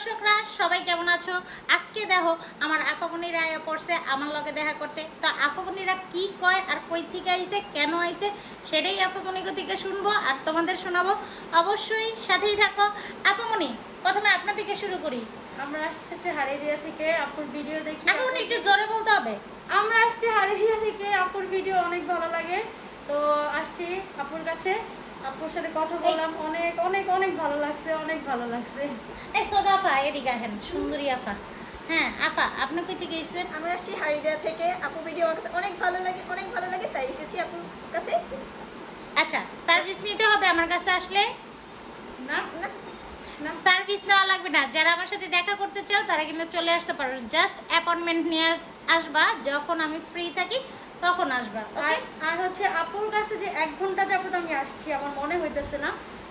দর্শকরা সবাই কেমন আছো? আজকে দেখো আমার আফাবনিরা আয়া পড়ছে আমার লগে দেখা করতে। তো আফাবনিরা কি কয় আর কই থেকে আইছে কেন আইছে সেটাই আফাবনি থেকে শুনব আর তোমাদের শোনাবো। অবশ্যই সাথেই থাকো। আফামনি প্রথমে আপনার থেকে শুরু করি। আমরা আসছি হচ্ছে হারিদিয়া থেকে আপুর ভিডিও দেখি। আফামনি একটু জোরে বলতে হবে। আমরা আসছি হারিদিয়া থেকে আপুর ভিডিও অনেক ভালো লাগে। তো আসছি আপুর কাছে। আপুর সাথে কথা বললাম অনেক অনেক অনেক ভালো লাগছে অনেক ভালো লাগছে। এই ছোট আফা এদিকে আহেন সুন্দরী আফা হ্যাঁ আপা আপনি কই থেকে এসেছেন? আমি আসছি হারিদিয়া থেকে। আপু ভিডিও আমার কাছে অনেক ভালো লাগে অনেক ভালো লাগে তাই এসেছি আপুর কাছে। আচ্ছা সার্ভিস নিতে হবে আমার কাছে আসলে? না না না। সার্ভিস নেওয়া লাগবে না। যারা আমার সাথে দেখা করতে চাও তারা কিন্তু চলে আসতে পারো। জাস্ট অ্যাপয়েন্টমেন্ট নিয়ে আসবা যখন আমি ফ্রি থাকি তখন আসবা আর হচ্ছে আপুর কাছে যে এক ঘণ্টা যাবত আমি আসছি আমার মনে হইতেছে না।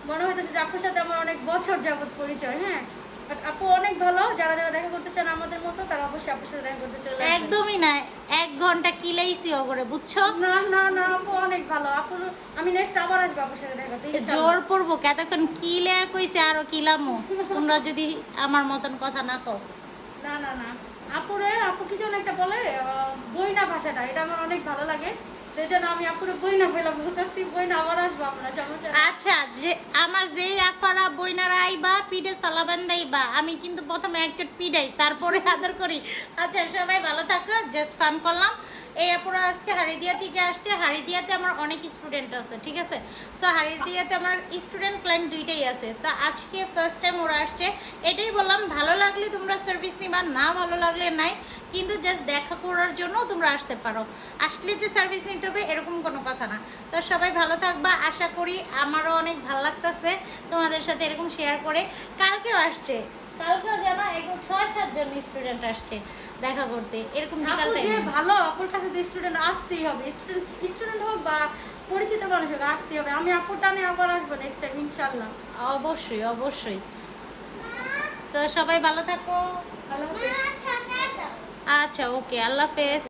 মনে হইতেছে যে আপুর সাথে আমার অনেক বছর যাবত পরিচয় হ্যাঁ? বাট আপু অনেক ভালো যারা যারা দেখা করতে চান আমাদের মতো তারা অবশ্যই আপুর সাথে দেখা করতে চলে একদমই না এক ঘণ্টা কিলাইছি ওগরে বুঝছ? না না না আপু অনেক ভালো। আপু আমি নেক্সট আবার আসব আপুর সাথে দেখা করতে। জোর পড়ব কতক্ষণ কিলে কইছে আরও কিলামো তোমরা যদি আমার মতন কথা না কও। না না না। আপুরে আপু কি যেন একটা বলে আহ, বইনা ভাষাটা, এটা আমার অনেক ভালো লাগে। আমি বইনা বলতেছি, বইনা আবার আসব আচ্ছা যে আমার যেই আফারা বইনারা আইবা, পিঠে সালাবান দেইবা, আমি কিন্তু প্রথমে একচট পিডাই তারপরে আদর করি। আচ্ছা সবাই ভালো থাকো জাস্ট ফান করলাম। এই আপুরা আজকে হারিদিয়া থেকে আসছে হারিদিয়াতে আমার অনেক স্টুডেন্ট আছে, ঠিক আছে? সো হারিদিয়াতে আমার স্টুডেন্ট ক্লায়েন্ট দুইটাই আছে। তো আজকে ফার্স্ট টাইম ওরা আসছে, এটাই বললাম, ভালো লাগলে তোমরা সার্ভিস নিবা, না ভালো লাগলে নাই। কিন্তু জাস্ট দেখা করার জন্য তোমরা আসতে পারো। আসলে যে সার্ভিস নিতে হবে এরকম কোনো কথা না। তো সবাই ভালো থাকবা আশা করি আমারও অনেক ভালো লাগতেছে তোমাদের সাথে এরকম শেয়ার করে। কালকেও আসছে। কালকেও যেন একদম ছয় সাতজন স্টুডেন্ট আসছে দেখা করতে। এরকম ভালো আপুর কাছে স্টুডেন্ট আসতেই হবে। স্টুডেন্ট স্টুডেন্ট হোক বা পরিচিত মানুষ হোক আসতেই হবে। আমি আপুর টানে আবার আসব নেক্সট টাইম ইনশাল্লাহ অবশ্যই অবশ্যই। তো সবাই ভালো থাকো। ভালো হাফেজ। আচ্ছা ওকে আল্লাহ হাফেজ।